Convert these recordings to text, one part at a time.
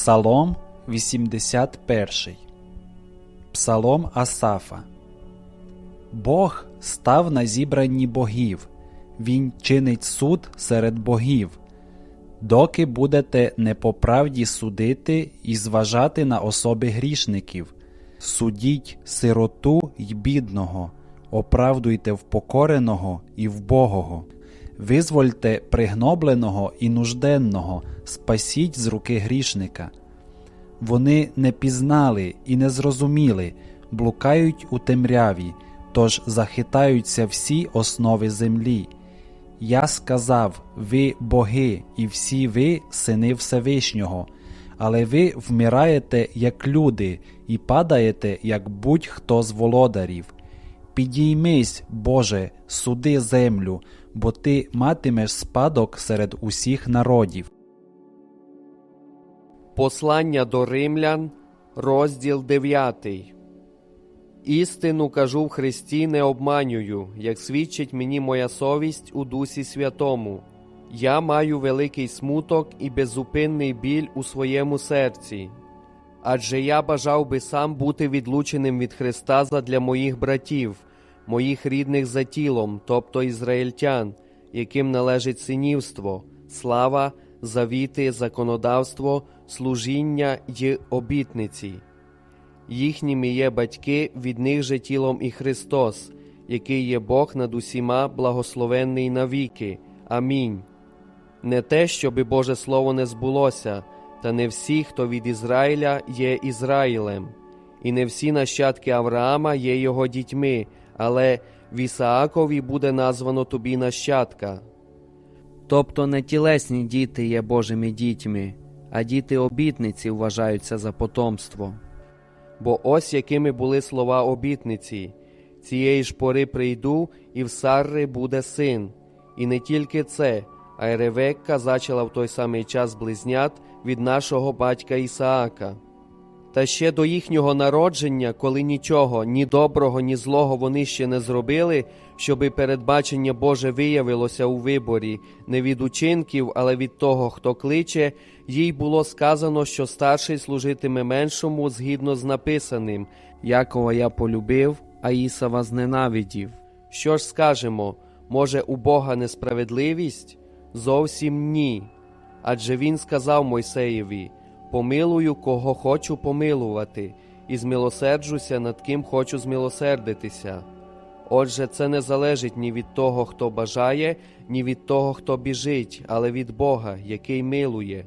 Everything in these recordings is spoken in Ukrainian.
Псалом 81. Псалом Асафа. Бог став на зібранні богів. Він чинить суд серед богів. Доки будете не по правді судити і зважати на особи грішників, судіть сироту й бідного, оправдуйте впокореного і вбогого, визвольте пригнобленого і нужденного, спасіть з руки грішника. Вони не пізнали і не зрозуміли, блукають у темряві, тож захитаються всі основи землі. Я сказав, ви боги, і всі ви сини Всевишнього, але ви вмираєте як люди і падаєте, як будь-хто з володарів. Підіймись, Боже, суди землю, бо ти матимеш спадок серед усіх народів. Послання до римлян, розділ 9. Істину кажу в Христі не обманюю, як свідчить мені моя совість у Дусі Святому. Я маю великий смуток і беззупинний біль у своєму серці. Адже я бажав би сам бути відлученим від Христа задля моїх братів, моїх рідних за тілом, тобто ізраїльтян, яким належить синівство, слава, завіти, законодавство, служіння й обітниці. Їхніми є батьки, від них же тілом і Христос, який є Бог над усіма благословенний навіки. Амінь. Не те, щоби Боже Слово не збулося, та не всі, хто від Ізраїля є Ізраїлем, і не всі нащадки Авраама є його дітьми, але в Ісаакові буде названо тобі нащадка. Тобто не тілесні діти є Божими дітьми, а діти обітниці вважаються за потомство. Бо ось якими були слова обітниці цієї ж пори прийду, і в Сарри буде син. І не тільки це, а й Ревекка зачала в той самий час близнят від нашого батька Ісаака. Та ще до їхнього народження, коли нічого, ні доброго, ні злого вони ще не зробили, щоби передбачення Боже виявилося у виборі не від учинків, але від того, хто кличе, їй було сказано, що старший служитиме меншому згідно з написаним Якова я полюбив, а Ісава зненавидів. Що ж скажемо, може, у Бога несправедливість? Зовсім ні. Адже він сказав Мойсеєві помилую, кого хочу помилувати, і змилосерджуся, над ким хочу змилосердитися. Отже, це не залежить ні від того, хто бажає, ні від того, хто біжить, але від Бога, який милує.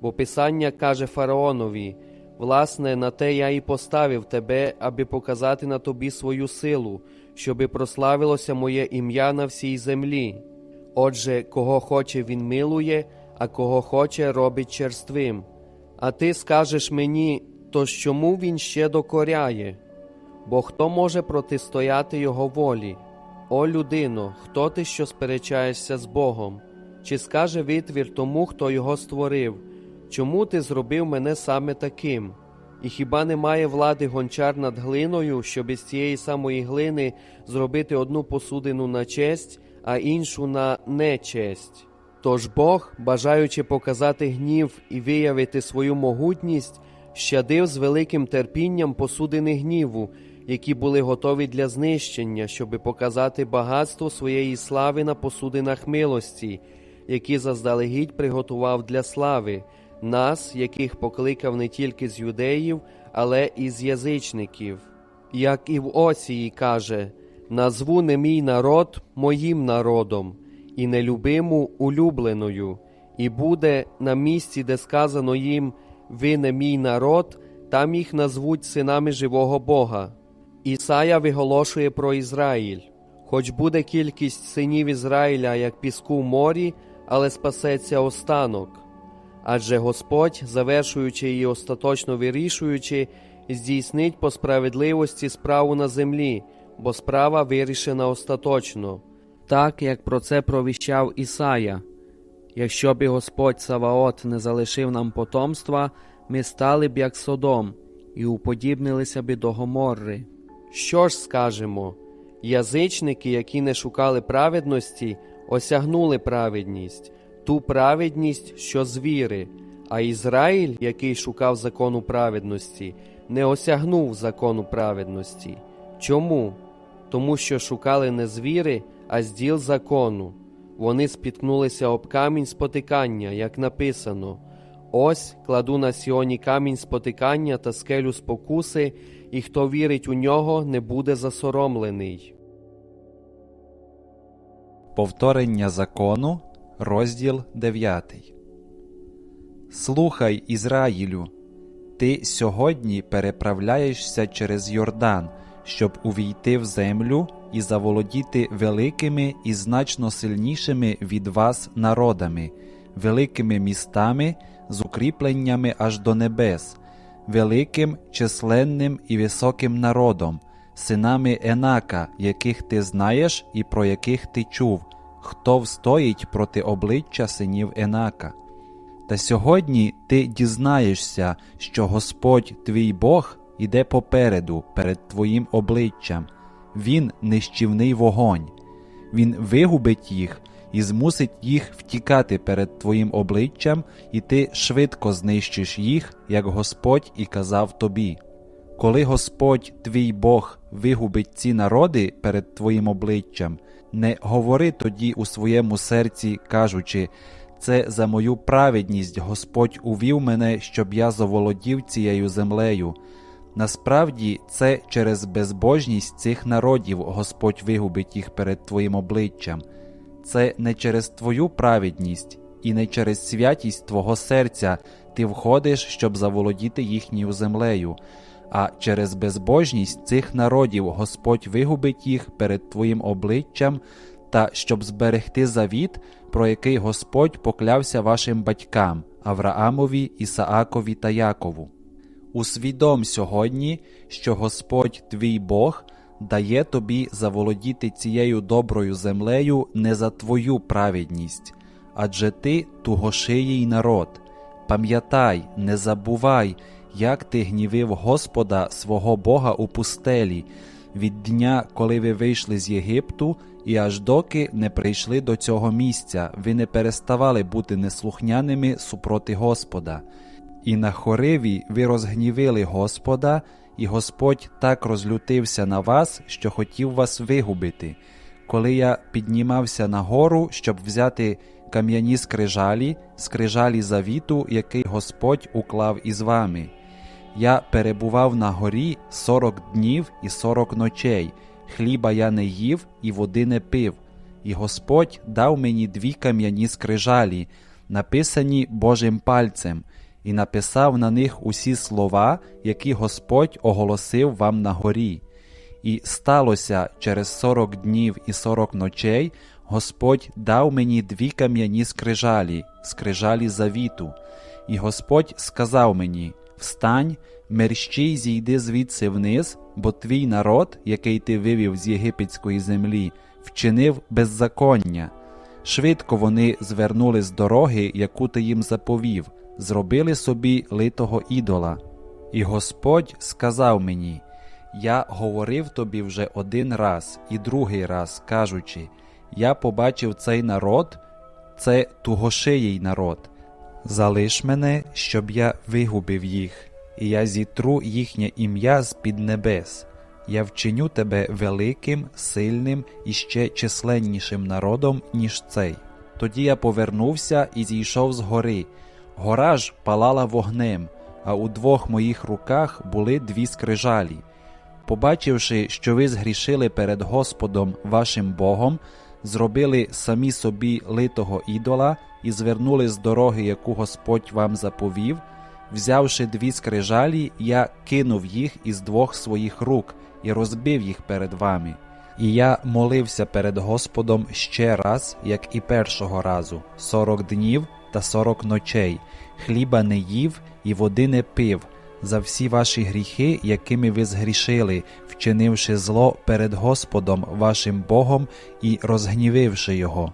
Бо Писання каже фараонові власне, на те я і поставив тебе, аби показати на тобі свою силу, щоби прославилося моє ім'я на всій землі. Отже, кого хоче він милує, а кого хоче, робить черствим. А ти скажеш мені, то чому він ще докоряє? Бо хто може протистояти його волі? О людино, хто ти, що сперечаєшся з Богом? Чи скаже витвір тому, хто його створив? Чому ти зробив мене саме таким? І хіба немає влади гончар над глиною, щоб із цієї самої глини зробити одну посудину на честь, а іншу на нечесть? Тож Бог, бажаючи показати гнів і виявити свою могутність, щадив з великим терпінням посудини гніву, які були готові для знищення, щоби показати багатство своєї слави на посудинах милості, які заздалегідь приготував для слави, нас, яких покликав не тільки з юдеїв, але і з язичників. Як і в Осії каже: назву не мій народ моїм народом і нелюбиму улюбленою, і буде на місці, де сказано їм Ви не мій народ, там їх назвуть синами живого Бога. Ісая виголошує про Ізраїль. Хоч буде кількість синів Ізраїля, як піску в морі, але спасеться останок. Адже Господь, завершуючи і остаточно вирішуючи, здійснить по справедливості справу на землі, бо справа вирішена остаточно так як про це провіщав Ісая. Якщо б Господь Саваот не залишив нам потомства, ми стали б як Содом і уподібнилися б до Гоморри. Що ж скажемо? Язичники, які не шукали праведності, осягнули праведність, ту праведність, що з віри, А Ізраїль, який шукав закону праведності, не осягнув закону праведності. Чому? Тому що шукали не з віри, а з діл закону. Вони спіткнулися об камінь спотикання, як написано. Ось кладу на Сіоні камінь спотикання та скелю спокуси, і хто вірить у нього, не буде засоромлений. Повторення закону, розділ 9. Слухай, Ізраїлю, ти сьогодні переправляєшся через Йордан, щоб увійти в землю і заволодіти великими і значно сильнішими від вас народами, великими містами з укріпленнями аж до небес, великим, численним і високим народом, синами Енака, яких ти знаєш і про яких ти чув, хто встоїть проти обличчя синів Енака. Та сьогодні ти дізнаєшся, що Господь твій Бог іде попереду перед твоїм обличчям, Він нищівний вогонь, Він вигубить їх і змусить їх втікати перед твоїм обличчям, і ти швидко знищиш їх, як Господь і казав тобі. Коли Господь твій Бог вигубить ці народи перед твоїм обличчям, не говори тоді у своєму серці, кажучи, це за мою праведність Господь увів мене, щоб я заволодів цією землею. Насправді, це через безбожність цих народів Господь вигубить їх перед твоїм обличчям. Це не через твою праведність і не через святість твого серця ти входиш, щоб заволодіти їхньою землею, а через безбожність цих народів Господь вигубить їх перед твоїм обличчям та щоб зберегти завіт, про який Господь поклявся вашим батькам Авраамові, Ісаакові та Якову. Усвідом сьогодні, що Господь твій Бог дає тобі заволодіти цією доброю землею не за твою праведність, адже ти тугошиїй народ. Пам'ятай, не забувай, як ти гнівив Господа свого Бога у пустелі, від дня, коли ви вийшли з Єгипту, і аж доки не прийшли до цього місця, ви не переставали бути неслухняними супроти Господа. І на хориві ви розгнівили Господа, і Господь так розлютився на вас, що хотів вас вигубити. Коли я піднімався на гору, щоб взяти кам'яні скрижалі, скрижалі завіту, який Господь уклав із вами. Я перебував на горі сорок днів і сорок ночей, хліба я не їв і води не пив, і Господь дав мені дві кам'яні скрижалі, написані Божим пальцем, і написав на них усі слова, які Господь оголосив вам на горі. І сталося через сорок днів і сорок ночей, Господь дав мені дві кам'яні скрижалі, скрижалі завіту. І Господь сказав мені: Встань, мерщій зійди звідси вниз, бо твій народ, який ти вивів з єгипетської землі, вчинив беззаконня. Швидко вони звернули з дороги, яку ти їм заповів, зробили собі литого ідола. І Господь сказав мені: Я говорив тобі вже один раз і другий раз, кажучи: Я побачив цей народ, це тугошиїй народ. Залиш мене, щоб я вигубив їх, і я зітру їхнє ім'я з під небес. Я вчиню тебе великим, сильним і ще численнішим народом, ніж цей. Тоді я повернувся і зійшов з гори. Гора ж палала вогнем, а у двох моїх руках були дві скрижалі. Побачивши, що ви згрішили перед Господом вашим Богом, зробили самі собі литого ідола і звернули з дороги, яку Господь вам заповів, взявши дві скрижалі, я кинув їх із двох своїх рук і розбив їх перед вами. І я молився перед Господом ще раз, як і першого разу, сорок днів та сорок ночей, хліба не їв і води не пив, за всі ваші гріхи, якими ви згрішили, вчинивши зло перед Господом вашим Богом і розгнівивши Його.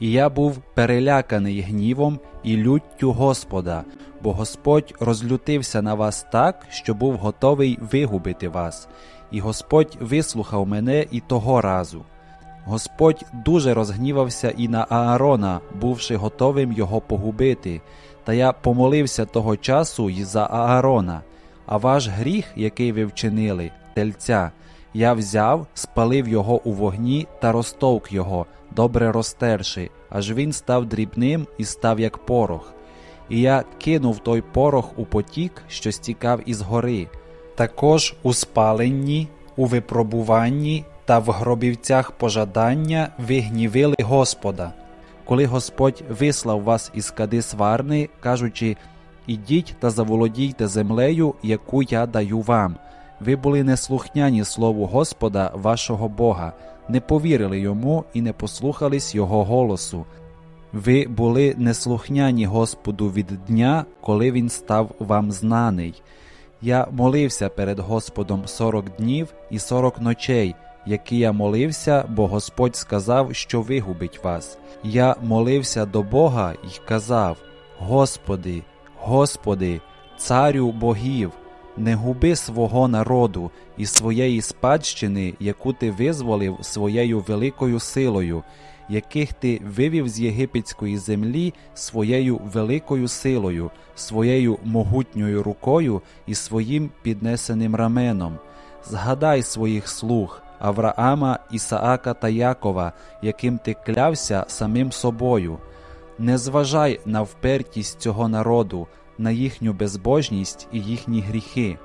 І я був переляканий гнівом і люттю Господа, бо Господь розлютився на вас так, що був готовий вигубити вас, і Господь вислухав мене і того разу. Господь дуже розгнівався і на Аарона, бувши готовим його погубити. Та я помолився того часу й за Аарона. А ваш гріх, який ви вчинили, тельця, я взяв, спалив його у вогні та розтовк його, добре розтерши, аж він став дрібним і став як порох. І я кинув той порох у потік, що стікав із гори. Також у спаленні, у випробуванні та в гробівцях пожадання ви гнівили Господа. Коли Господь вислав вас із Кадис Варни, кажучи: Ідіть та заволодійте землею, яку я даю вам. Ви були неслухняні слову Господа, вашого Бога, не повірили йому і не послухались Його голосу. Ви були неслухняні Господу від дня, коли він став вам знаний. Я молився перед Господом сорок днів і сорок ночей, які я молився, бо Господь сказав, що вигубить вас. Я молився до Бога і казав: Господи, Господи, царю богів, не губи свого народу і своєї спадщини, яку ти визволив своєю великою силою, яких ти вивів з єгипетської землі своєю великою силою, своєю могутньою рукою і своїм піднесеним раменом. Згадай своїх слуг Авраама, Ісаака та Якова, яким ти клявся самим собою. Не зважай на впертість цього народу, на їхню безбожність і їхні гріхи,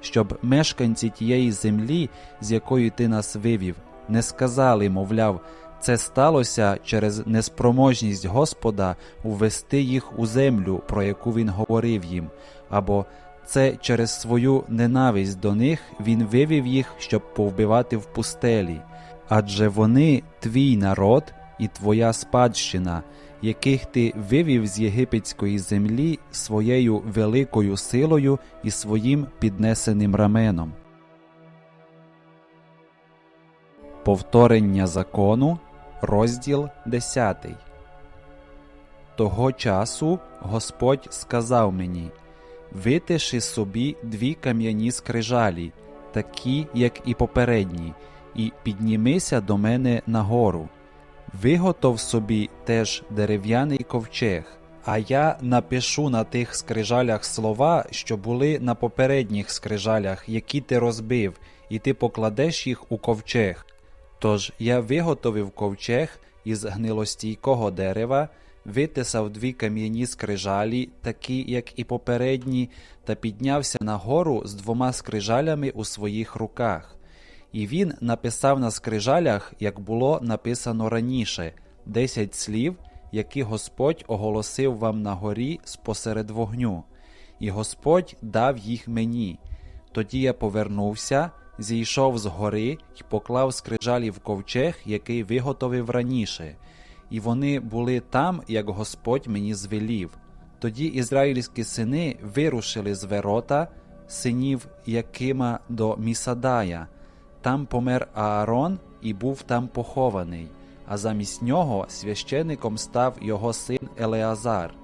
щоб мешканці тієї землі, з якої ти нас вивів, не сказали, мовляв, це сталося через неспроможність Господа увести їх у землю, про яку він говорив їм, або це через свою ненависть до них він вивів їх, щоб повбивати в пустелі. Адже вони твій народ і твоя спадщина, яких ти вивів з єгипетської землі своєю великою силою і своїм піднесеним раменом. Повторення закону, розділ 10. Того часу Господь сказав мені: Витиши собі дві кам'яні скрижалі, такі, як і попередні, і піднімися до мене нагору. Виготов собі теж дерев'яний ковчег, а я напишу на тих скрижалях слова, що були на попередніх скрижалях, які ти розбив, і ти покладеш їх у ковчег. Тож я виготовив ковчег із гнилостійкого дерева, витисав дві кам'яні скрижалі, такі, як і попередні, та піднявся нагору з двома скрижалями у своїх руках. І він написав на скрижалях, як було написано раніше, десять слів, які Господь оголосив вам на горі спосеред вогню. І Господь дав їх мені. Тоді я повернувся, зійшов з гори й поклав скрижалі в ковчег, який виготовив раніше, і вони були там, як Господь мені звелів. Тоді ізраїльські сини вирушили з Верота, синів Якима до Місадая. Там помер Аарон і був там похований, а замість нього священником став його син Елеазар.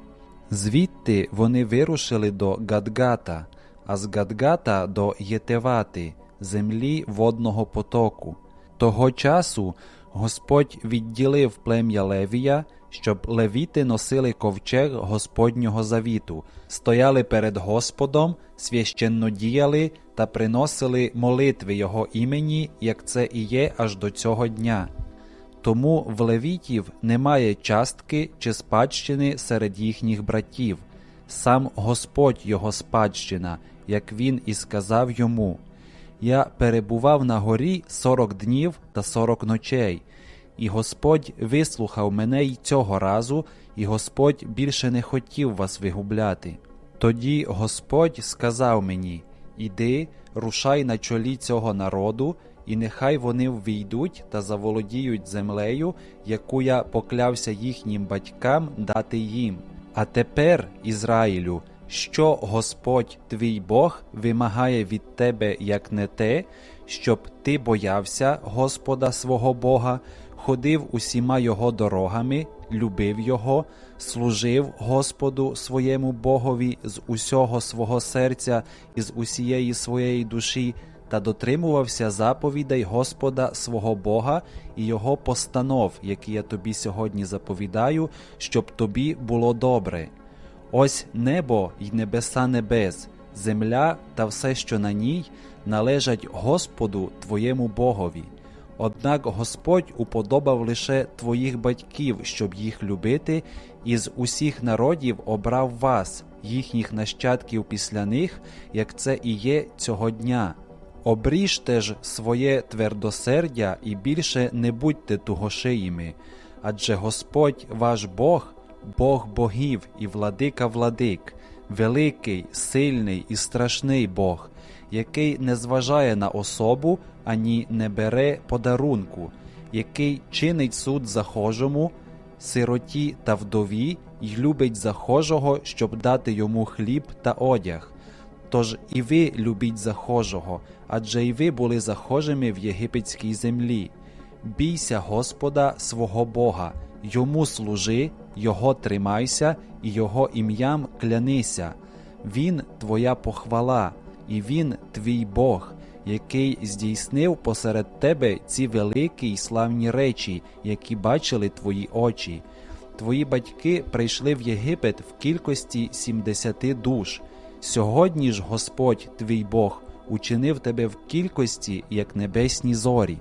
Звідти вони вирушили до Гадгата, а з Гадгата до Єтевати, землі водного потоку. Того часу Господь відділив плем'я Левія, щоб левіти носили ковчег Господнього завіту, стояли перед Господом, священно діяли та приносили молитви Його імені, як це і є аж до цього дня. Тому в левітів немає частки чи спадщини серед їхніх братів, сам Господь його спадщина, як він і сказав йому. Я перебував на горі сорок днів та сорок ночей, і Господь вислухав мене й цього разу, і Господь більше не хотів вас вигубляти. Тоді Господь сказав мені: Іди, рушай на чолі цього народу, і нехай вони ввійдуть та заволодіють землею, яку я поклявся їхнім батькам дати їм. А тепер, Ізраїлю, що Господь твій Бог вимагає від тебе, як не те, щоб ти боявся Господа свого Бога, ходив усіма його дорогами, любив Його, служив Господу своєму Богові з усього свого серця і з усієї своєї душі, та дотримувався заповідей Господа свого Бога і його постанов, які я тобі сьогодні заповідаю, щоб тобі було добре. Ось небо й небеса небес, земля та все, що на ній, належать Господу твоєму Богові. Однак Господь уподобав лише твоїх батьків, щоб їх любити, і з усіх народів обрав вас, їхніх нащадків після них, як це і є цього дня. Обріжте ж своє твердосердя і більше не будьте тугошиїми, адже Господь ваш Бог, Бог богів і владика владик, великий, сильний і страшний Бог, який не зважає на особу ані не бере подарунку, який чинить суд захожому, сироті та вдові й любить захожого, щоб дати йому хліб та одяг. Тож і ви любіть захожого, адже і ви були захожими в єгипетській землі. Бійся Господа свого Бога, йому служи, його тримайся і його ім'ям клянися. Він твоя похвала, і він твій Бог, який здійснив посеред тебе ці великі й славні речі, які бачили твої очі. Твої батьки прийшли в Єгипет в кількості сімдесяти душ. Сьогодні ж Господь твій Бог учинив тебе в кількості, як небесні зорі.